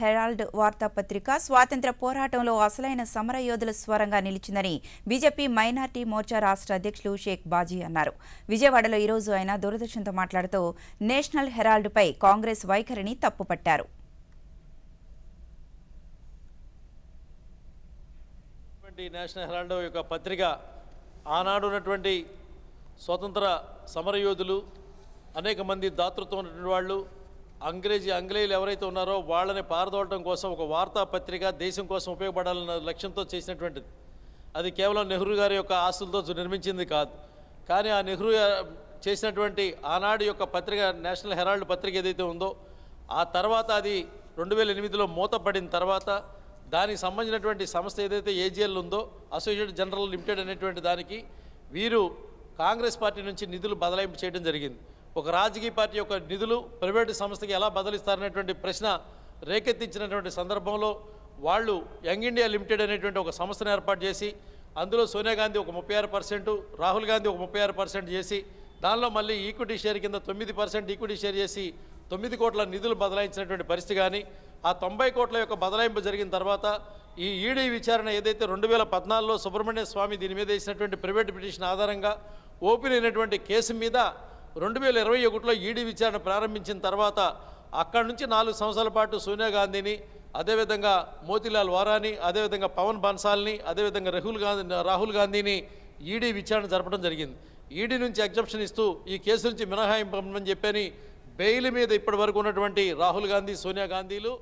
Herald వార్తాపత్రిక స్వాతంత్ర పోరాటంలో అసలైన సమరయోధుల స్వరంగా నిలిచిందని బీజేపీ మైనార్టీ మోర్చా రాష్ట్ర అధ్యక్షులు షేక్ బాజీ అన్నారు. విజయవాడలో ఈరోజు ఆయన దూరదర్శన్తో మాట్లాడుతూ నేషనల్ హెరాల్డ్పై కాంగ్రెస్ వైఖరిని తప్పుపట్టారు. నేషనల్ హెరాల్డ్ యొక్క పత్రిక ఆనాడు ఉన్నటువంటి స్వతంత్ర సమరయోధులు అనేక మంది దాతృత్వం ఉన్నటువంటి వాళ్ళు అంగ్రేజీ ఆంగ్లేయులు ఎవరైతే ఉన్నారో వాళ్ళని పారదోలటం కోసం ఒక వార్తాపత్రిక దేశం కోసం ఉపయోగపడాలన్న లక్ష్యంతో చేసినటువంటిది. అది కేవలం నెహ్రూ గారి యొక్క ఆస్తులతో నిర్మించింది కాదు. కానీ ఆ నెహ్రూ గారు చేసినటువంటి ఆనాడు యొక్క పత్రిక నేషనల్ హెరాల్డ్ పత్రిక ఏదైతే ఉందో ఆ తర్వాత అది రెండు వేల ఎనిమిదిలో మూతపడిన తర్వాత దానికి సంబంధించినటువంటి సంస్థ ఏదైతే ఏజీఎల్ ఉందో అసోసియేటెడ్ జనరల్ లిమిటెడ్ అనేటువంటి దానికి వీరు కాంగ్రెస్ పార్టీ నుంచి నిధులు బదలాయింపు చేయడం జరిగింది. ఒక రాజకీయ పార్టీ యొక్క నిధులు ప్రైవేటు సంస్థకి ఎలా బదిలిస్తారనేటువంటి ప్రశ్న రేకెత్తించినటువంటి సందర్భంలో వాళ్ళు యంగ్ ఇండియా లిమిటెడ్ అనేటువంటి ఒక సంస్థను ఏర్పాటు చేసి అందులో సోనియా గాంధీ ఒక ముప్పై ఆరు పర్సెంట్ రాహుల్ గాంధీ ఒక ముప్పై ఆరు పర్సెంట్ చేసి దానిలో మళ్ళీ ఈక్విటీ షేర్ కింద తొమ్మిది పర్సెంట్ ఈక్విటీ షేర్ చేసి తొమ్మిది కోట్ల నిధులు బదలాయించినటువంటి పరిస్థితి కానీ ఆ తొంభై కోట్ల యొక్క బదలాయింపు జరిగిన తర్వాత ఈ ఈడీ విచారణ ఏదైతే రెండు వేల పద్నాలుగులో సుబ్రహ్మణ్య స్వామి దీని మీద వేసినటువంటి ప్రైవేట్ పిటిషన్ ఆధారంగా ఓపెన్ అయినటువంటి కేసు మీద రెండు వేల ఇరవై ఒకటిలో ఈడీ విచారణ ప్రారంభించిన తర్వాత అక్కడి నుంచి నాలుగు సంవత్సరాల పాటు సోనియా గాంధీని అదేవిధంగా మోతీలాల్ వారాని అదేవిధంగా పవన్ బన్సాల్ని అదేవిధంగా రాహుల్ గాంధీ రాహుల్ గాంధీని ఈడీ విచారణ జరపడం జరిగింది. ఈడీ నుంచి ఎగ్జంప్షన్ ఇస్తూ ఈ కేసు నుంచి మినహాయింపమని చెప్పని బెయిల్ మీద ఇప్పటి వరకు ఉన్నటువంటి రాహుల్ గాంధీ సోనియా గాంధీలు